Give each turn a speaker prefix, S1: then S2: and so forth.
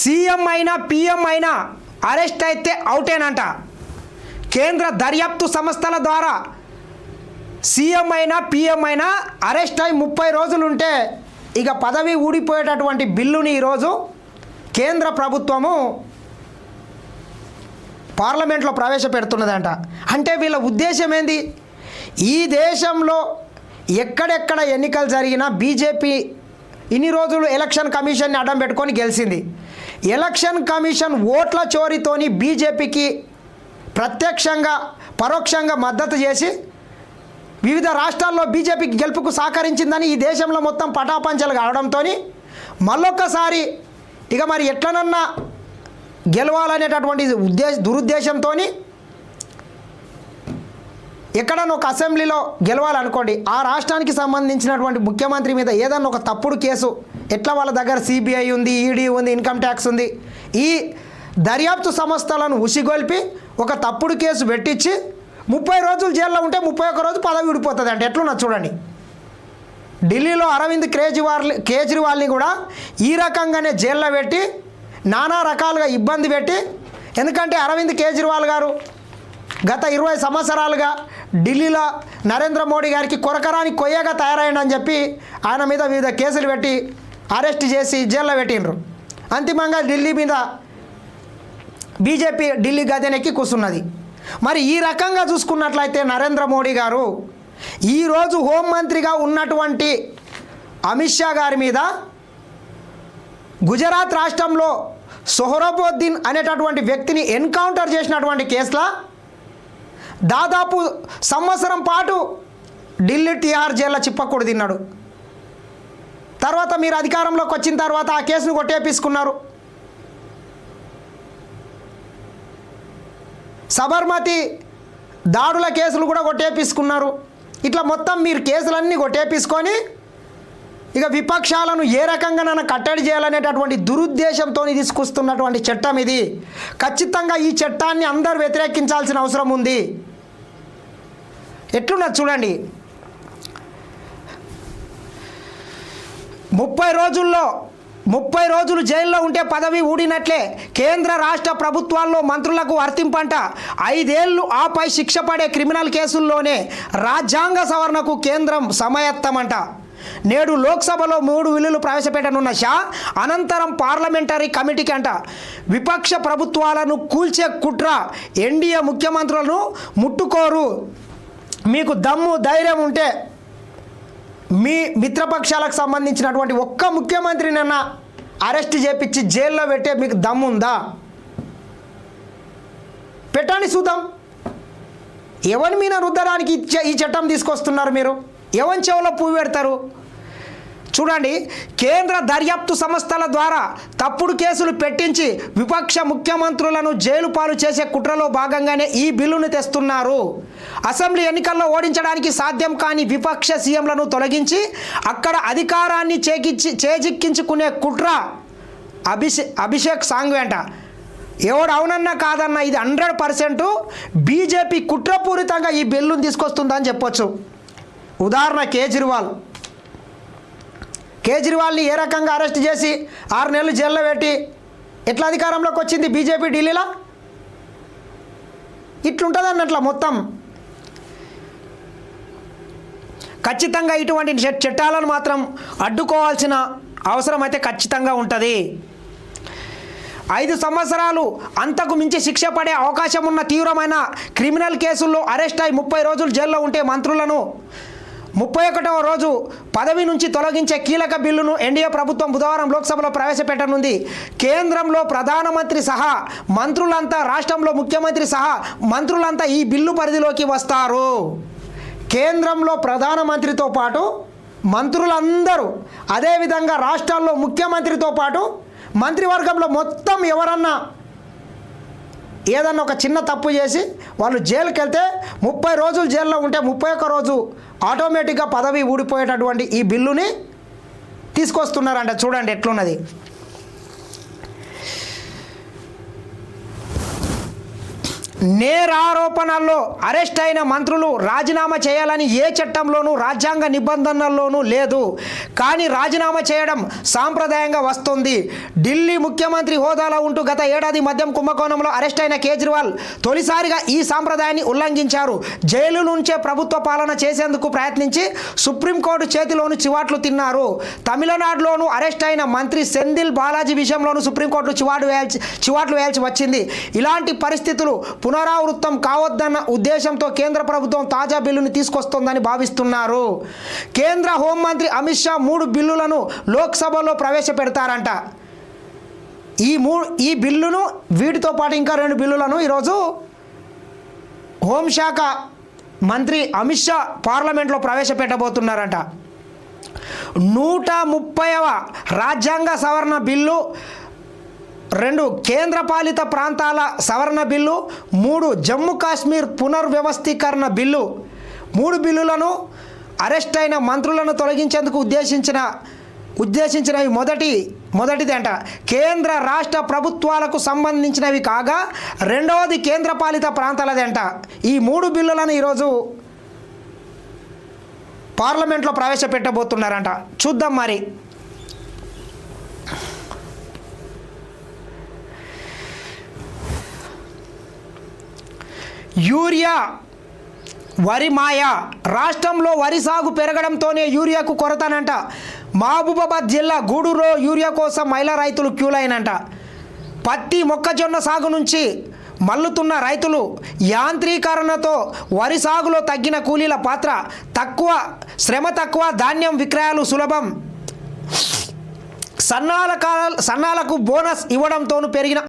S1: CM అయినా PM అయినా arrest అయితే అవుటేనంట. కేంద్ర దర్యాప్తు సంస్థల ద్వారా సీఎం అయినా పీఎం అయినా అరెస్ట్ అయి ముప్పై రోజులుంటే ఇక పదవి ఊడిపోయేటటువంటి బిల్లుని ఈరోజు కేంద్ర ప్రభుత్వము పార్లమెంట్లో ప్రవేశపెడుతున్నదంట. అంటే వీళ్ళ ఉద్దేశం ఏంది? ఈ దేశంలో ఎక్కడెక్కడ ఎన్నికలు జరిగినా బీజేపీ ఇన్ని రోజులు ఎలక్షన్ కమిషన్ని అడ్డం పెట్టుకొని గెలిచింది ఎలక్షన్ కమిషన్ ఓట్ల చోరీతోని బీజేపీకి ప్రత్యక్షంగా పరోక్షంగా మద్దతు చేసి వివిధ రాష్ట్రాల్లో బీజేపీకి గెలుపుకు సహకరించిందని ఈ దేశంలో మొత్తం పటాపంచలు కావడంతో మళ్ళొక్కసారి ఇక మరి ఎట్లనన్నా గెలవాలనేటటువంటి ఉద్దేశ దురుద్దేశంతో ఎక్కడన్నా ఒక అసెంబ్లీలో గెలవాలనుకోండి ఆ రాష్ట్రానికి సంబంధించినటువంటి ముఖ్యమంత్రి మీద ఏదన్నా ఒక తప్పుడు కేసు ఎట్లా వాళ్ళ దగ్గర సిబిఐ ఉంది ఈడీ ఉంది ఇన్కమ్ ట్యాక్స్ ఉంది ఈ దర్యాప్తు సంస్థలను ఉసిగొల్పి ఒక తప్పుడు కేసు పెట్టించి ముప్పై రోజులు జైల్లో ఉంటే ముప్పై ఒక్క రోజు పదవి విడిపోతుంది అంటే. ఎట్లున్నా చూడండి. ఢిల్లీలో అరవింద్ కేజ్రీవాల్ కేజ్రీవాల్ని కూడా ఈ రకంగానే జైల్లో పెట్టి నానా రకాలుగా ఇబ్బంది పెట్టి ఎందుకంటే అరవింద్ కేజ్రీవాల్ గారు గత ఇరవై సంవత్సరాలుగా ఢిల్లీలో నరేంద్ర మోడీ గారికి కొరకరాని కొయ్యగా తయారైందని చెప్పి ఆయన మీద వివిధ కేసులు పెట్టి అరెస్ట్ చేసి జైల్లో పెట్టిండ్రు. అంతిమంగా ఢిల్లీ మీద బీజేపీ ఢిల్లీ గదెనెక్కి కూర్చున్నది మరి ఈ రకంగా చూసుకున్నట్లయితే నరేంద్ర మోడీ గారు ఈరోజు హోంమంత్రిగా ఉన్నటువంటి అమిత్ షా గారి మీద గుజరాత్ రాష్ట్రంలో సొహరబోద్దీన్ అనేటటువంటి వ్యక్తిని ఎన్కౌంటర్ చేసినటువంటి కేసులో దాదాపు సంవత్సరం పాటు ఢిల్లీ టీఆర్ జైల్లో చిప్పకూడు తిన్నాడు. తర్వాత మీరు అధికారంలోకి వచ్చిన తర్వాత ఆ కేసును కొట్టేపించుకున్నారు సబర్మతి దాడుల కేసులు కూడా కొట్టేపించుకున్నారు ఇట్లా మొత్తం మీరు కేసులన్నీ కొట్టేపించుకొని ఇక విపక్షాలను ఏ రకంగానైనా కట్టడి చేయాలనేటటువంటి దురుద్దేశంతో తీసుకొస్తున్నటువంటి చట్టం ఇది. ఖచ్చితంగా ఈ చట్టాన్ని అందరూ వ్యతిరేకించాల్సిన అవసరం ఉంది. ఎట్లున్నది చూడండి. ముప్పై రోజుల్లో ముప్పై రోజులు జైల్లో ఉంటే పదవి ఊడినట్లే కేంద్ర రాష్ట్ర ప్రభుత్వాల్లో మంత్రులకు వర్తింపంట ఐదేళ్ళు ఆపై శిక్ష పడే క్రిమినల్ కేసుల్లోనే రాజ్యాంగ సవరణకు కేంద్రం సమయత్తమంట. నేడు లోక్సభలో మూడు బిల్లులు ప్రవేశపెట్టనున్న షా అనంతరం పార్లమెంటరీ కమిటీకి అంట. విపక్ష ప్రభుత్వాలను కూల్చే కుట్ర ఎన్డీఏ ముఖ్యమంత్రులను ముట్టుకోరు. మీకు దమ్ము ధైర్యం ఉంటే మీ మిత్రపక్షాలకు సంబంధించినటువంటి ఒక్క ముఖ్యమంత్రినన్నా అరెస్ట్ చేపించి జైల్లో పెట్టే మీకు దమ్ముందా పెట్టండి చూద్దాం. ఎవరి మీద రుద్దడానికి ఈ ఈ చట్టం తీసుకొస్తున్నారు మీరు? ఎవరి చెవులో పువ్వు పెడతారు? చూడండి కేంద్ర దర్యాప్తు సంస్థల ద్వారా తప్పుడు కేసులు పెట్టించి విపక్ష ముఖ్యమంత్రులను జైలు పాలు చేసే కుట్రలో భాగంగానే ఈ బిల్లును తెస్తున్నారు. అసెంబ్లీ ఎన్నికల్లో ఓడించడానికి సాధ్యం కాని విపక్ష సీఎంలను తొలగించి అక్కడ అధికారాన్ని చేకిచ్చి చేజిక్కించుకునే కుట్ర అభిషే అభిషేక్ సాంఘ్వి ఎవడు అవునన్నా కాదన్నా ఇది హండ్రెడ్ పర్సెంట్ బీజేపీ కుట్రపూరితంగా ఈ బిల్లును తీసుకొస్తుందని చెప్పొచ్చు. ఉదాహరణ కేజ్రీవాల్. కేజ్రీవాల్ని ఏ రకంగా అరెస్ట్ చేసి ఆరు నెలలు జైల్లో పెట్టి ఎట్లా అధికారంలోకి వచ్చింది బీజేపీ ఢిల్లీలో? ఇట్లుంటుంది అన్నట్ల మొత్తం. ఖచ్చితంగా ఇటువంటి చట్టాలను మాత్రం అడ్డుకోవాల్సిన అవసరం అయితే ఖచ్చితంగా ఉంటుంది. ఐదు సంవత్సరాలు అంతకు మించి శిక్ష పడే అవకాశం ఉన్న తీవ్రమైన క్రిమినల్ కేసుల్లో అరెస్ట్ అయి ముప్పై రోజులు జైల్లో ఉంటే మంత్రులను ముప్పై ఒకటవ రోజు పదవి నుంచి తొలగించే కీలక బిల్లును ఎన్డీఏ ప్రభుత్వం బుధవారం లోక్సభలో ప్రవేశపెట్టనుంది. కేంద్రంలో ప్రధానమంత్రి సహా మంత్రులంతా రాష్ట్రంలో ముఖ్యమంత్రి సహా మంత్రులంతా ఈ బిల్లు పరిధిలోకి వస్తారు. కేంద్రంలో ప్రధానమంత్రితో పాటు మంత్రులందరూ అదేవిధంగా రాష్ట్రాల్లో ముఖ్యమంత్రితో పాటు మంత్రివర్గంలో మొత్తం ఎవరన్నా ఏదన్నా ఒక చిన్న తప్పు చేసి వాళ్ళు జైలుకి వెళ్తే ముప్పై రోజులు జైల్లో ఉంటే ముప్పై ఒక్క రోజు ఆటోమేటిక్గా పదవి ఊడిపోయేటటువంటి ఈ బిల్లుని తీసుకొస్తున్నారంట. చూడండి ఎట్లున్నది. నేరారోపణల్లో అరెస్ట్ అయిన మంత్రులు రాజీనామా చేయాలని ఏ చట్టంలోనూ రాజ్యాంగ నిబంధనల్లోనూ లేదు. కానీ రాజీనామా చేయడం సాంప్రదాయంగా వస్తుంది. ఢిల్లీ ముఖ్యమంత్రి హోదాలో ఉంటూ గత ఏడాది మద్యం కుంభకోణంలో అరెస్ట్ అయిన కేజ్రీవాల్ తొలిసారిగా ఈ సాంప్రదాయాన్ని ఉల్లంఘించారు. జైలు నుంచే ప్రభుత్వ పాలన చేసేందుకు ప్రయత్నించి సుప్రీంకోర్టు చేతిలోని చివాట్లు తిన్నారు. తమిళనాడులోనూ అరెస్ట్ అయిన మంత్రి సెందిల్ బాలాజీ విషయంలోనూ సుప్రీంకోర్టు చివాటు వేయాల్సి చివాట్లు వేయాల్సి వచ్చింది. ఇలాంటి పరిస్థితులు పునరావృత్తం కావద్దన్న ఉద్దేశంతో కేంద్ర ప్రభుత్వం తాజా బిల్లుని తీసుకొస్తోందని భావిస్తున్నారు. కేంద్ర హోంమంత్రి అమిత్ షా మూడు బిల్లులను లోక్సభలో ప్రవేశపెడతారంట. ఈ మూ ఈ బిల్లును వీటితో పాటు ఇంకా రెండు బిల్లులను ఈరోజు హోంశాఖ మంత్రి అమిత్ షా పార్లమెంట్లో ప్రవేశపెట్టబోతున్నారంట. నూట ముప్పైవ రాజ్యాంగ సవరణ బిల్లు రెండు కేంద్రపాలిత ప్రాంతాల సవరణ బిల్లు మూడు జమ్మూ కాశ్మీర్ పునర్వ్యవస్థీకరణ బిల్లు. మూడు బిల్లులను అరెస్ట్ అయిన మంత్రులను తొలగించేందుకు ఉద్దేశించిన ఉద్దేశించినవి మొదటి మొదటిది అంట. కేంద్ర రాష్ట్ర ప్రభుత్వాలకు సంబంధించినవి కాగా రెండవది కేంద్రపాలిత ప్రాంతాలది అంట. ఈ మూడు బిల్లులను ఈరోజు పార్లమెంట్లో ప్రవేశపెట్టబోతున్నారంట. చూద్దాం మరి. యూరియా వరి మాయ. రాష్ట్రంలో వరి సాగు పెరగడంతోనే యూరియాకు కొరతనంట. మహబూబాబాద్ జిల్లా గూడూరులో యూరియా కోసం మహిళా రైతులు క్యూలైనంట. పత్తి మొక్కజొన్న సాగు నుంచి మల్లుతున్న రైతులు యాంత్రీకరణతో వరి సాగులో తగ్గిన కూలీల పాత్ర తక్కువ శ్రమ తక్కువ ధాన్యం విక్రయాలు సులభం. సన్నాల సన్నాలకు బోనస్ ఇవ్వడంతోనూ పెరిగిన